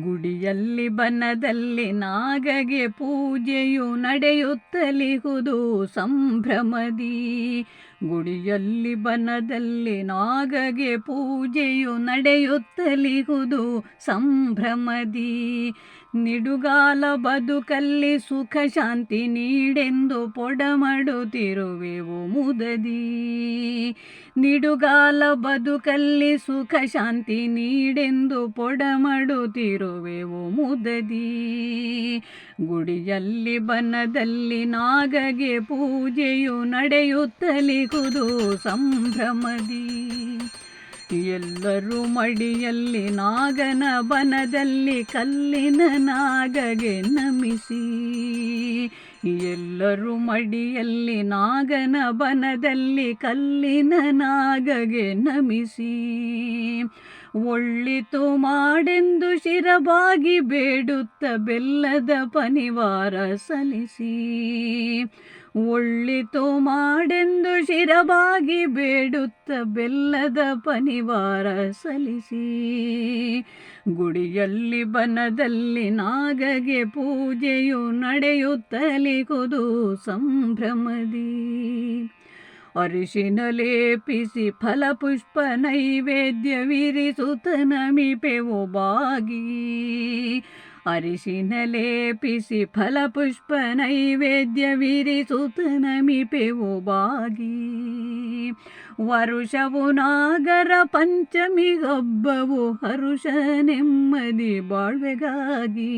ಗುಡಿಯಲ್ಲಿ ಬನದಲ್ಲಿ ನಾಗಗೆ ಪೂಜೆಯು ನಡೆಯುತ್ತಲಿಹುದು ಸಂಭ್ರಮದಿ. ಗುಡಿಯಲ್ಲಿ ಬನದಲ್ಲಿ ನಾಗಗೆ ಪೂಜೆಯು ನಡೆಯುತ್ತಲಿಹುದು ಸಂಭ್ರಮದಿ. ನಿಡುಗಾಲ ಬದುಕಲ್ಲಿ ಸುಖ ಶಾಂತಿ ನೀಡೆಂದು ಪೊಡಮಡುತ್ತಿರುವೆವು ಮುದದಿ. ನಿಡುಗಾಲ ಬದುಕಲ್ಲಿ ಸುಖ ಶಾಂತಿ ನೀಡೆಂದು ಪೊಡಮಡುತ್ತಿರುವೆವು ಮುದದಿ. ಗುಡಿಯಲ್ಲಿ ಬನದಲ್ಲಿ ನಾಗಗೆ ಪೂಜೆಯು ನಡೆಯುತ್ತಲಿಗುದು ಸಂಭ್ರಮದಿ. ಎಲ್ಲರೂ ಮಡಿಯಲ್ಲಿ ನಾಗನ ಬನದಲ್ಲಿ ಕಲ್ಲಿನ ನಾಗಗೆ ನಮಿಸಿ. ಎಲ್ಲರೂ ಮಡಿಯಲ್ಲಿ ನಾಗನ ಬನದಲ್ಲಿ ಕಲ್ಲಿನ ನಾಗಗೆ ನಮಿಸಿ. ಒಳ್ಳಿತು ಮಾಡೆಂದು ಶಿರಬಾಗಿ ಬೇಡುತ್ತ ಬೆಲ್ಲದ ಪನಿವಾರ ಸಲ್ಲಿಸಿ. ಒಳ್ಳಿತು ಮಾಡೆಂದು ಶಿರಬಾಗಿ ಬೇಡುತ್ತ ಬೆಲ್ಲದ ಪನಿವಾರ ಸಲ್ಲಿಸಿ ಗುಡಿಯಲ್ಲಿ ಬನದಲ್ಲಿ ನಾಗಗೆ ಪೂಜೆಯು ನಡೆಯುತ್ತಲಿಗುದು ಸಂಭ್ರಮದಿ. ಅರಿಶಿನ ಲೇಪಿಸಿ ಫಲಪುಷ್ಪ ನೈವೇದ್ಯವಿರಿಸುತ್ತ ನಮಿಪೆವು ಬಾಗಿ. ಅರಿಶಿನ ಲೇಪಿಸಿ ಫಲಪುಷ್ಪ ನಮಿಪೆವು ಬಾಗಿ. ವರುಷವು ನಾಗರ ಪಂಚಮಿ ಹಬ್ಬವು ಹರುಷ ನೆಮ್ಮದಿ ಬಾಳ್ವೆಗಾಗಿ.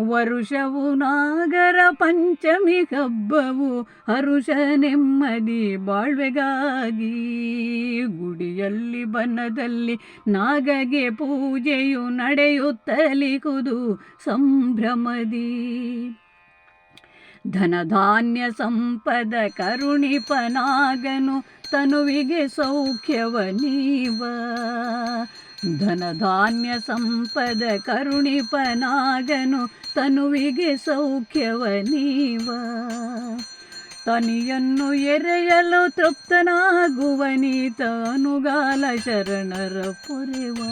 ವರುಷವು ನಾಗರ ಪಂಚಮಿ ಹಬ್ಬವು ಹರುಷ ನೆಮ್ಮದಿ ಬಾಳ್ವೆಗಾಗಿ. ಗುಡಿಯಲ್ಲಿ ಬನ್ನದಲ್ಲಿ ನಾಗಗೆ ಪೂಜೆಯು ನಡೆಯುತ್ತಲಿಗುದು ಸಂಭ್ರಮದಿ. ಧನಧಾನ್ಯ ಸಂಪದ ಕರುಣಿಪನಾಗನು ತನುವಿಗೆ ಸೌಖ್ಯವ ನೀವ. ಧನಧಾನ್ಯ ಸಂಪದ ಕರುಣಿಪನಾಗನು ತನುವಿಗೆ ಸೌಖ್ಯವ ನೀವ. ತನಿಯನ್ನು ಎರೆಯಲು ತೃಪ್ತನಾಗುವ ನೀತ ಅನುಗಾಲ ಶರಣರ ಪೊರೆವ.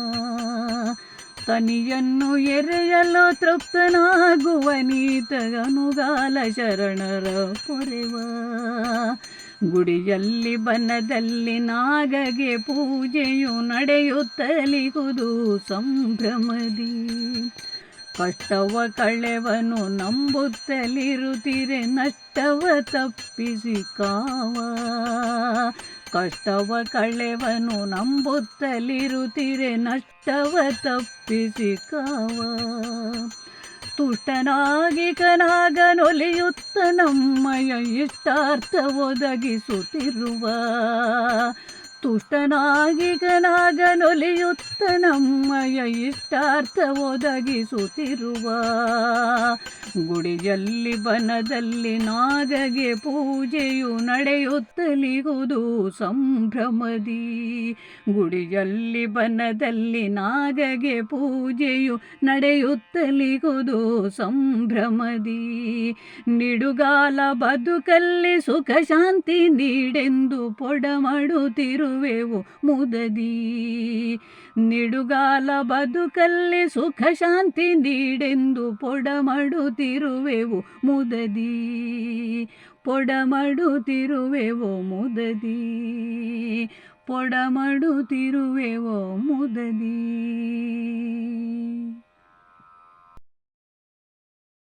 ತನಿಯನ್ನು ಎರೆಯಲು ತೃಪ್ತನಾಗುವ ನೀತ ಅನುಗಾಲ ಶರಣರ ಪೊರೆವ ಗುಡಿಯಲ್ಲಿ ಬನದಲ್ಲಿ ನಾಗಗೆ ಪೂಜೆಯು ನಡೆಯುತ್ತಲಿಗುದು ಸಂಭ್ರಮದಿ. ಕಷ್ಟವ ಕಳೆವನು ನಂಬುತ್ತಲಿರುತ್ತಿರೆ ನಷ್ಟವ ತಪ್ಪಿಸಿ ಕಾವ. ಕಷ್ಟವ ಕಳೆವನು ನಂಬುತ್ತಲಿರುತ್ತಿರೆ ನಷ್ಟವ ತಪ್ಪಿಸಿ ಕಾವ ತುಷ್ಟನಾಗಿ ಕನಾಗನೊಲಿಯುತ್ತ ನಮ್ಮಯ ಇಷ್ಟಾರ್ಥ ಒದಗಿಸುತ್ತಿರುವ. ತುಷ್ಟನಾಗಿ ಕನಾಗನೊಲಿಯುತ್ತ ನಮ್ಮಯ ಇಷ್ಟಾರ್ಥ ಒದಗಿಸುತ್ತಿರುವ. ಗುಡಿಯಲ್ಲಿ ಬನದಲ್ಲಿ ನಾಗಗೆ ಪೂಜೆಯು ನಡೆಯುತ್ತಲಿಗುದು ಸಂಭ್ರಮದಿ. ಗುಡಿಯಲ್ಲಿ ಬನದಲ್ಲಿ ನಾಗಗೆ ಪೂಜೆಯು ನಡೆಯುತ್ತಲಿಗುದು ಸಂಭ್ರಮದಿ. ನಿಡುಗಾಲ ಬದುಕಲ್ಲಿ ಸುಖ ಶಾಂತಿ ನೀಡೆಂದು ಪೊಡಮಡುತ್ತಿರುವೆವು ಮುದದಿ. ನಿಡುಗಾಲ ಬದುಕಲ್ಲಿ ಸುಖ ಶಾಂತಿ ನೀಡೆಂದು ಪೊಡಮಡುತ್ತಿರುವೆವು ಮುದದಿ. ಪೊಡಮಡುತ್ತಿರುವೆವು ಮುದದಿ. ಪೊಡಮಡುತ್ತಿರುವೆವು ಮುದದಿ.